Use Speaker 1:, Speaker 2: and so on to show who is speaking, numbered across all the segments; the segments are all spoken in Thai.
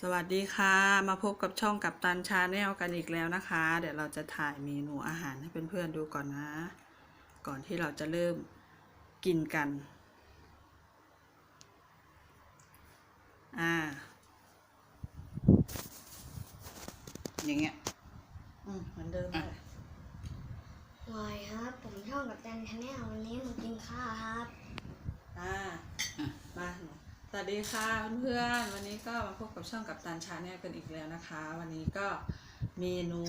Speaker 1: สวัสดีค่ะ มาพบกับช่องกับตันชาแนลกันอีกแล้วนะคะ เดี๋ยวเราจะถ่ายเมนูอาหารให้เพื่อนๆดูก่อนนะ ก่อนที่เราจะเริ่มกินกัน อ่า
Speaker 2: อย่างเงี้ย
Speaker 1: อืมเหมือนเดิม
Speaker 2: อะ
Speaker 1: เลย
Speaker 3: วายครับ ผมช่องกับจันชาแนลวันนี้มากินข้าวครับ
Speaker 1: อ่า
Speaker 2: อะ
Speaker 1: มา สวัสดีค่ะเพื่อนๆวันนี้ก็มาพบกับช่องกับตันชาแนลกันอีกแล้วนะคะ วันนี้ก็เมนู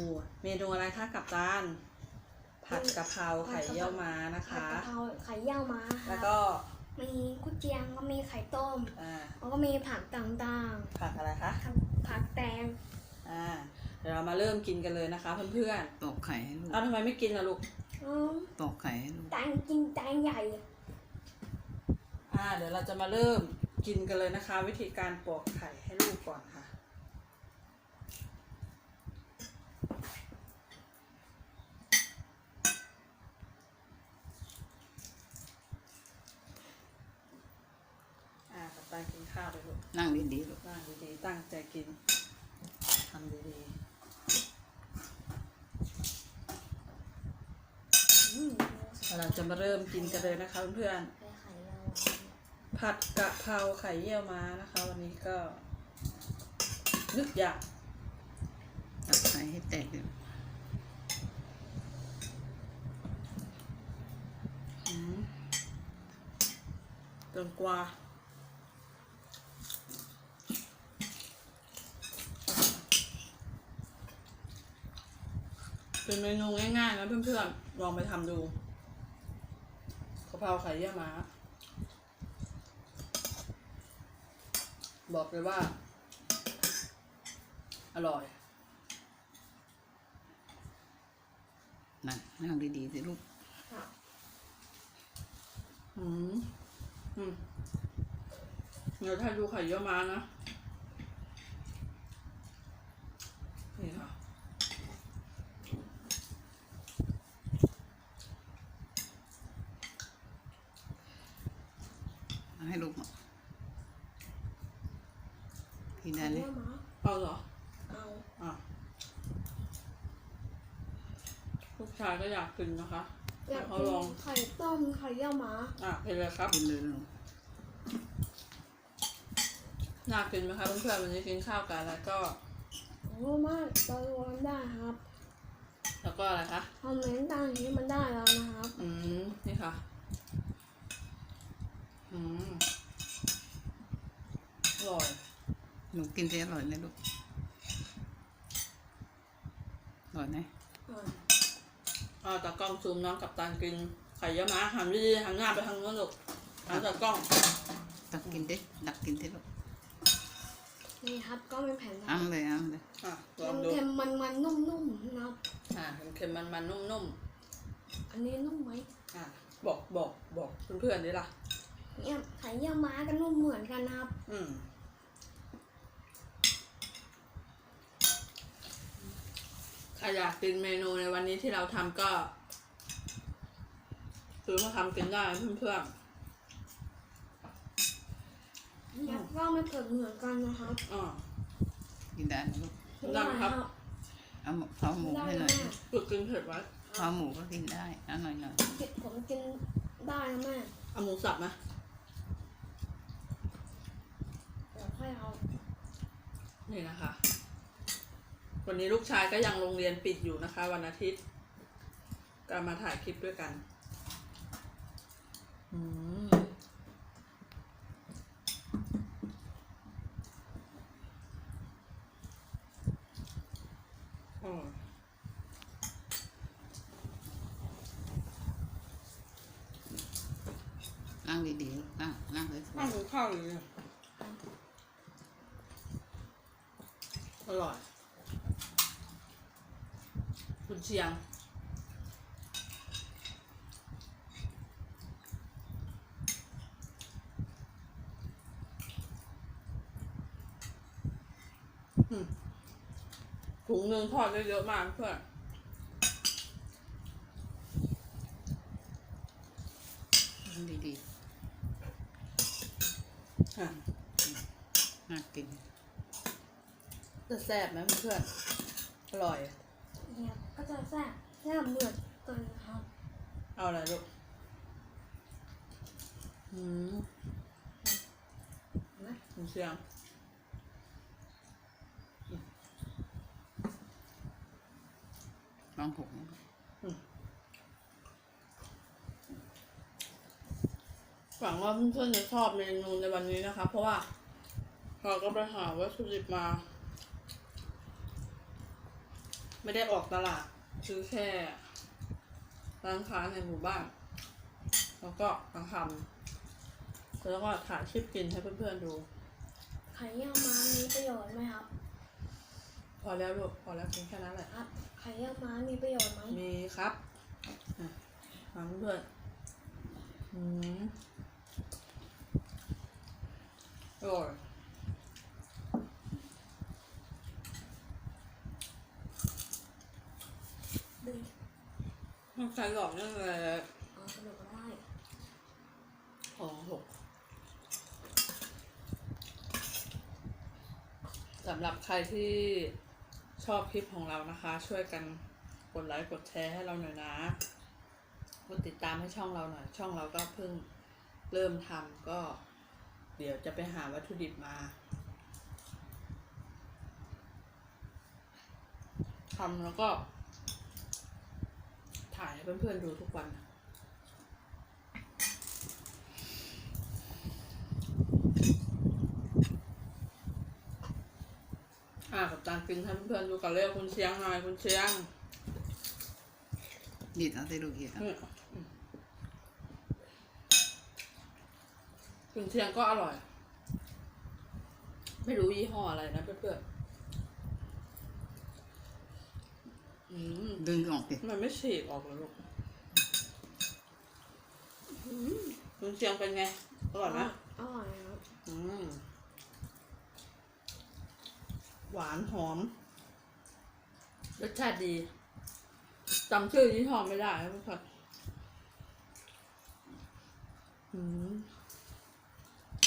Speaker 1: เมนูอะไรคะกับตันผัดกะเพราไข่เยี่ยวม้านะ
Speaker 3: ผัด
Speaker 1: คะ
Speaker 3: กะเพราไข่เยี่ยวม้าค
Speaker 1: แล้
Speaker 3: รั
Speaker 1: ว
Speaker 3: บ
Speaker 1: ก็
Speaker 3: มีกุเจียงก็มีไข่ต้ม
Speaker 1: อ่า
Speaker 3: แล้วก็มีผักต่าง
Speaker 1: ผักอะไรคะ
Speaker 3: ๆผักผักแตง
Speaker 1: อ่าเดี๋ยวเรามาเริ่มกินกันเลยนะคะเพื่อน
Speaker 2: ปอกไข่ให้ลู
Speaker 1: ๆ
Speaker 2: ก
Speaker 1: เอาทำไมไม่กินล่ะลูก
Speaker 3: อืม
Speaker 2: ปอกไข่ให้ลูก
Speaker 3: แตงกินแตงใหญ่
Speaker 1: อ่าเดี๋ยวเราจะมาเริ่ม กินกันเลยนะคะ วิธีการปอกไข่ให้ลูกก่อนค่ะ อ่ากับตากินข้าวไปลูก
Speaker 2: นั่งดีๆลูก
Speaker 1: นั่งดีๆตั้งใจกินทำดี
Speaker 3: อืม
Speaker 1: ๆเราจะมาเริ่มกินกันเลยนะคะเพื่อน
Speaker 3: ไข่ไข่เรา
Speaker 1: ๆ ผัดกะเพราไข่เยี่ยวม้านะคะ วันนี้ก็นึกอยาก
Speaker 2: ตักไข่ให้แตกเลย
Speaker 1: อืมเกินกว่าเป็นเมนูง่ายๆนะเพื่อนๆ ลองไปทำดูกะเพราไข่เยี่ยวม้า บอกเลยว่า อร่อย
Speaker 2: นั่นนั่งดีๆสิลูก
Speaker 3: ครับ
Speaker 1: อืมอืมเดี๋ยวถ้าดูไข่เยี่ยวม้านะ นี่ค่ะ
Speaker 2: เอาให้ลูกหน่อย กินได้
Speaker 3: ไข่
Speaker 2: เล
Speaker 3: เยี่
Speaker 2: ย
Speaker 3: ยวม้า
Speaker 1: เอาเหรอ
Speaker 3: เอา
Speaker 1: อะลูกชายก็อยากกินนะคะ
Speaker 3: อยาก
Speaker 1: เขา
Speaker 3: กิน
Speaker 1: ลอง
Speaker 3: ไข่ต้มไข่เยี่ยวม้า
Speaker 1: อะกินเลยครับ
Speaker 2: กินเลยลูก
Speaker 1: น่ากินไหมคะเพื่อนๆวันนี้กินข้าวกันแล้วก็
Speaker 3: โอ้มากเรารวมได้ครับ
Speaker 1: แล้วก็อะไรคะ
Speaker 3: คอมเมนต์ต่างนี้มันได้แล้วนะครับ
Speaker 1: อืมนี่ค่ะ อืมอร่อย
Speaker 2: หนูกินเสียอร่อยเลยลูกอร่อยไหม
Speaker 1: เอาตากล้องซูมน้องกับตานกินไข่เยี่ยวม้าหันดีๆหันหน้าไปทางโน้นลูกหันตากล้อง
Speaker 2: ตักกินดิตักกินสิลูก
Speaker 3: นี่ครับก็เป็นแผ่นนะ
Speaker 2: เอ้ำเลยเอ้ำเลย
Speaker 1: อะลองดู
Speaker 3: เค็มๆมันๆนุ่มๆนะครับ
Speaker 1: อะเค็มๆมันๆนุ่ม
Speaker 3: อันนี้นุ่มไหม
Speaker 1: ๆอะบอกบอกบอกเพื่อนๆดิล่ะ
Speaker 3: เนี่ยไข่เยี่ยวม้าก็นุ่มเหมือนกันนะครับ
Speaker 1: อืม ใครอยากกินเมนูในวันนี้ที่เราทำก็ซื้อมาทำกินได้นะเพื่อน
Speaker 3: แล้วก็ไม่เผ็ดเหมือนกันนะครับ
Speaker 1: ๆอ่า
Speaker 2: กินได้นะลูก
Speaker 1: ได้ครับ
Speaker 2: เอาหมูเอาหมู
Speaker 3: ได้
Speaker 2: ให้หน่อย
Speaker 3: แม่
Speaker 1: ฝึกกินเผ็ดไว้
Speaker 2: เอาหมูก็กินได้เอาหน่อยหน่อย
Speaker 3: กินผมกินได้นะแม่
Speaker 1: เอาหมูสับนะ
Speaker 3: เดี๋ยวค่อยเอา
Speaker 1: นี่นะคะ วันนี้ลูกชายก็ยังโรงเรียนปิดอยู่นะคะ วันอาทิตย์ ก็มาถ่ายคลิปด้วยกันอืมอร่อย
Speaker 2: นั่งดีๆลูกนั่งนั่งเลย
Speaker 1: น่ากินข้าวเลยอะอร่อย คุณเชียงอืมถุงหนึ่งทอดได้เยอะมากเพื่อน
Speaker 2: นั่งดี
Speaker 1: อะ
Speaker 2: ๆน่ากิน
Speaker 1: จะแซ่บไหมเพื่อนๆอร่อย
Speaker 3: เนี่ยก็ จะแซ่บแซ่บเหมือนกันครับ
Speaker 1: เอาอะไรลูกอืม
Speaker 3: หนไหม
Speaker 1: คุณเชียง
Speaker 2: ลองหก
Speaker 1: หวังว่าเพื่อนๆจะชอบเมนูในวันนี้นะคะ เพราะว่าเราก็ไปหาวัตถุดิบมา ไม่ได้ออกตลาด ซื้อแค่ร้านค้าในหมู่บ้าน แล้วก็ทำทำแล้วก็ถ่ายคลิปกินให้เพื่อนๆดู
Speaker 3: ไข่ย่างม้ามีประโยชน์ไหมครับ
Speaker 1: พอแล้วลูกพอแล้วเพียงแค่นั้นแหละ
Speaker 3: ครับ ไข่ย่างม้ามีประโยชน์ไหม
Speaker 1: มีครับอะฟังเพื่อนๆอืมอร่อย
Speaker 3: ดี
Speaker 1: มันใส่หลอกนั่นแหละ
Speaker 3: เอาสนุกได้
Speaker 1: ของหกสำหรับใครที่ชอบคลิปของเรานะคะ ช่วยกันกดไลค์กดแชร์ให้เราหน่อยนะกดติดตามให้ช่องเราหน่อย ช่องเราก็เพิ่งเริ่มทำก็ เดี๋ยวจะไปหาวัตถุดิบมาทำแล้วก็ ถ่ายให้เพื่อนๆดูทุกวันอ่ากับจานกินให้เพื่อนๆดูกันเร็วคุณเชียงหน่อยคุณเชียง
Speaker 2: ดีดเอาสิลูกอีกอะ
Speaker 1: อืมคุณเชียงก็อร่อย ไม่รู้ยี่ห้ออะไรนะเพื่อนๆอืม
Speaker 2: ดึงออกสิ
Speaker 1: มันไม่ฉีกออกเลยลูกอืมคุณเชียงเป็นไง อร่อยไหม
Speaker 3: อร่อยครับ
Speaker 1: อืมหวานหอม รสชาติดีจำชื่อยี่ห้อไม่ได้นะทุกคนอืม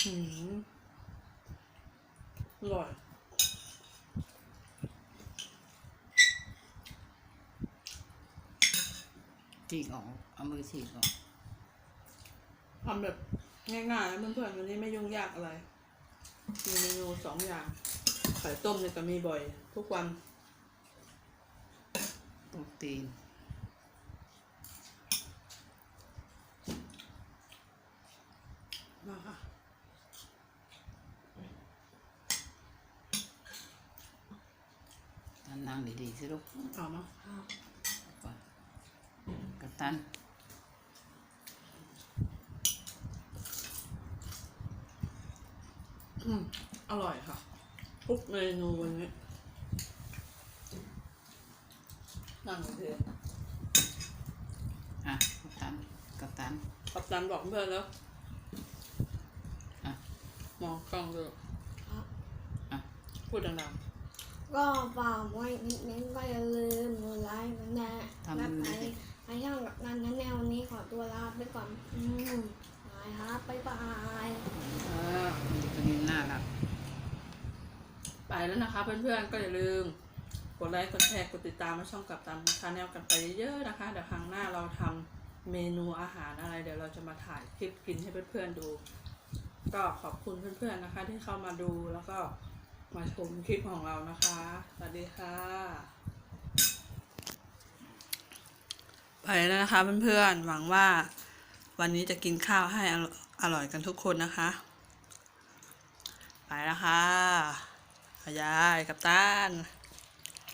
Speaker 1: อืมอร่อย
Speaker 2: ฉีกออก เอามือฉีกออก
Speaker 1: ทำแบบง่ายๆนะเพื่อนๆวันนี้ไม่ยุ่งยากอะไร มีเมนูสองอย่างไข่ต้มเนี่ยก็มีบ่อย ทุกวัน
Speaker 2: โปรตีน
Speaker 1: มาค่ะ
Speaker 2: ตันนั่งดีๆสิลูก
Speaker 1: เอามา
Speaker 3: ครับ
Speaker 2: ก่อน กับตัน
Speaker 1: อืมอร่อยค่ะทุกเมนูวันนี้นั่งเถอะ
Speaker 2: อะกับตันกับตัน
Speaker 1: กับจันบอกเพื่อนแล้ว
Speaker 2: อะ
Speaker 1: มองกล้องด้วย
Speaker 3: ครับ
Speaker 2: อะ
Speaker 1: พูดดัง
Speaker 3: ก็ฝากไว้นิดนึงก็อย่าลืมกดไลค์กดแชร์และ ไปไปช่องกับนันทันแนววันนี้ขอตัวลาไปก่อน อืมบายครับบ๊ายบาย
Speaker 1: ๆอ่า
Speaker 2: ตัวนี้น่ารัก
Speaker 1: ไปแล้วนะคะ เพื่อนๆ ก็อย่าลืม กดไลค์กดแชร์กดติดตามมาช่องกับตันชาแนลกันไปเยอะๆนะคะ เดี๋ยวครั้งหน้าเราทำเมนูอาหารอะไร เดี๋ยวเราจะมาถ่ายคลิปกินให้เพื่อนๆดู ก็ขอบคุณเพื่อนๆนะคะ ที่เข้ามาดูแล้วก็มาชมคลิปของเรานะคะ สวัสดีค่ะ ไปแล้วนะคะเพื่อนๆ หวังว่าวันนี้จะกินข้าวให้อร่อยกันทุกคนนะคะ ไปแล้วค่ะยายกับตาน